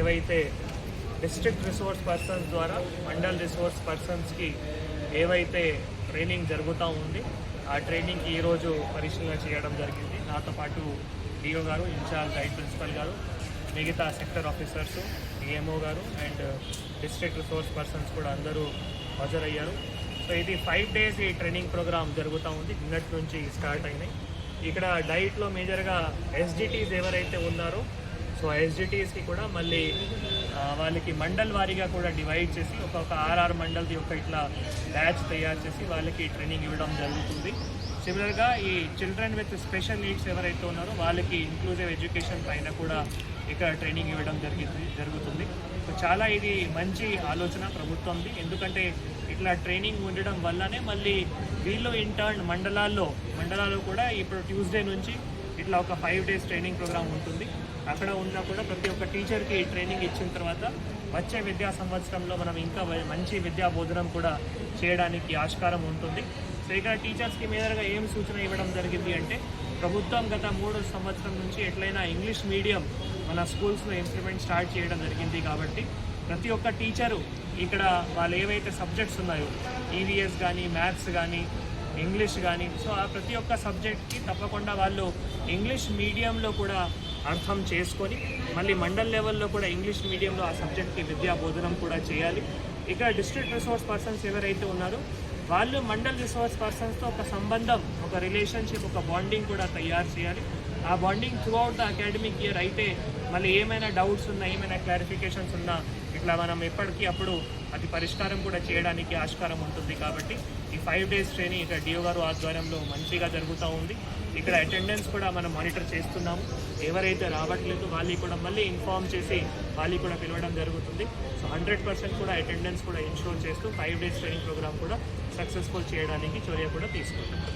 ఏవైతే district resource persons ద్వారా mandal resource పర్సన్స్కి ఏవైతే ట్రైనింగ్ జరుగుతూ ఉంది ఆ ట్రైనింగ్కి ఈరోజు పరిశీలన చేయడం జరిగింది. నాతో పాటు డిఓ గారు ఇన్ఛార్జ్ గైడ్ ప్రిన్సిపల్ గారు మిగతా సెక్టర్ ఆఫీసర్స్ డిఎంఓ గారు అండ్ డిస్ట్రిక్ట్ రిసోర్స్ పర్సన్స్ కూడా అందరూ హాజరయ్యారు. సో ఇది ఫైవ్ డేస్ ఈ ట్రైనింగ్ ప్రోగ్రామ్ జరుగుతూ ఉంది. నిన్నటి నుంచి స్టార్ట్ అయినాయి. ఇక్కడ డైట్లో మేజర్గా ఎస్డిటీస్ ఎవరైతే ఉన్నారో సో ఎస్జిటిఎస్కి కూడా మళ్ళీ వాళ్ళకి మండల్ వారీగా కూడా డివైడ్ చేసి ఒక్కొక్క ఆర్ఆర్ మండల్ యొక్క ఇట్లా బ్యాచ్ తయారు చేసి వాళ్ళకి ట్రైనింగ్ ఇవ్వడం జరుగుతుంది. సిమిలర్గా ఈ చిల్డ్రన్ విత్ స్పెషల్ నీడ్స్ ఎవరైతే ఉన్నారో వాళ్ళకి ఇంక్లూజివ్ ఎడ్యుకేషన్ పైన కూడా ఇక్కడ ట్రైనింగ్ ఇవ్వడం జరిగింది జరుగుతుంది. సో చాలా ఇది మంచి ఆలోచన ప్రభుత్వంది. ఎందుకంటే ఇట్లా ట్రైనింగ్ ఉండడం వల్లనే మళ్ళీ వీళ్ళు ఇంటర్న్ మండలాల్లో మండలాల్లో కూడా ఇప్పుడు ట్యూస్డే నుంచి ఇట్లా ఒక ఫైవ్ డేస్ ట్రైనింగ్ ప్రోగ్రామ్ ఉంటుంది. అక్కడ ఉన్నా కూడా ప్రతి ఒక్క టీచర్కి ట్రైనింగ్ ఇచ్చిన తర్వాత వచ్చే విద్యా సంవత్సరంలో మనం ఇంకా మంచి విద్యా బోధనం కూడా చేయడానికి ఆస్కారం ఉంటుంది. సో ఇక్కడ టీచర్స్కి మీదగా ఏం సూచన ఇవ్వడం జరిగింది అంటే ప్రభుత్వం గత మూడు సంవత్సరం నుంచి ఎట్లయినా ఇంగ్లీష్ మీడియం మన స్కూల్స్లో ఇంప్లిమెంట్ స్టార్ట్ చేయడం జరిగింది కాబట్టి ప్రతి ఒక్క టీచరు ఇక్కడ వాళ్ళు ఏవైతే సబ్జెక్ట్స్ ఉన్నాయో ఈవీఎస్ కానీ మ్యాథ్స్ కానీ ఇంగ్లీష్ కానీ. సో ఆ ప్రతి ఒక్క సబ్జెక్ట్కి తప్పకుండా వాళ్ళు ఇంగ్లీష్ మీడియంలో కూడా అర్థం చేసుకొని మళ్ళీ మండల్ లెవెల్లో కూడా ఇంగ్లీష్ మీడియంలో ఆ సబ్జెక్ట్కి విద్యా బోధనం కూడా చేయాలి. ఇక్కడ డిస్ట్రిక్ట్ రిసోర్స్ పర్సన్స్ ఎవరైతే ఉన్నారో వాళ్ళు మండల్ రిసోర్స్ పర్సన్స్తో ఒక సంబంధం ఒక రిలేషన్షిప్ ఒక బాండింగ్ కూడా తయారు చేయాలి. ఆ bonding throughout the academic year అయితే మళ్ళీ ఏమైనా డౌట్స్ ఉన్నా ఏమైనా క్లారిఫికేషన్స్ ఉన్నా ఇట్లా మనం ఎప్పటికీ అప్పుడు అది పరిష్కారం కూడా చేయడానికి ఆస్కారం ఉంటుంది కాబట్టి ఈ ఫైవ్ డేస్ ట్రైనింగ్ ఇక్కడ డిఓ గారు ఆధ్వర్యంలో మంచిగా జరుగుతూ ఉంది. ఇక్కడ అటెండెన్స్ కూడా మనం మానిటర్ చేస్తున్నాము. ఎవరైతే రావట్లేదు వాళ్ళకి కూడా మళ్ళీ ఇన్ఫార్మ్ చేసి వాళ్ళకి కూడా పిలవడం జరుగుతుంది. సో హండ్రెడ్ పర్సెంట్ కూడా అటెండెన్స్ కూడా ఇన్షూర్ చేస్తూ ఫైవ్ డేస్ ట్రైనింగ్ ప్రోగ్రామ్ కూడా సక్సెస్ఫుల్ చేయడానికి చర్య కూడా తీసుకుంటున్నాం.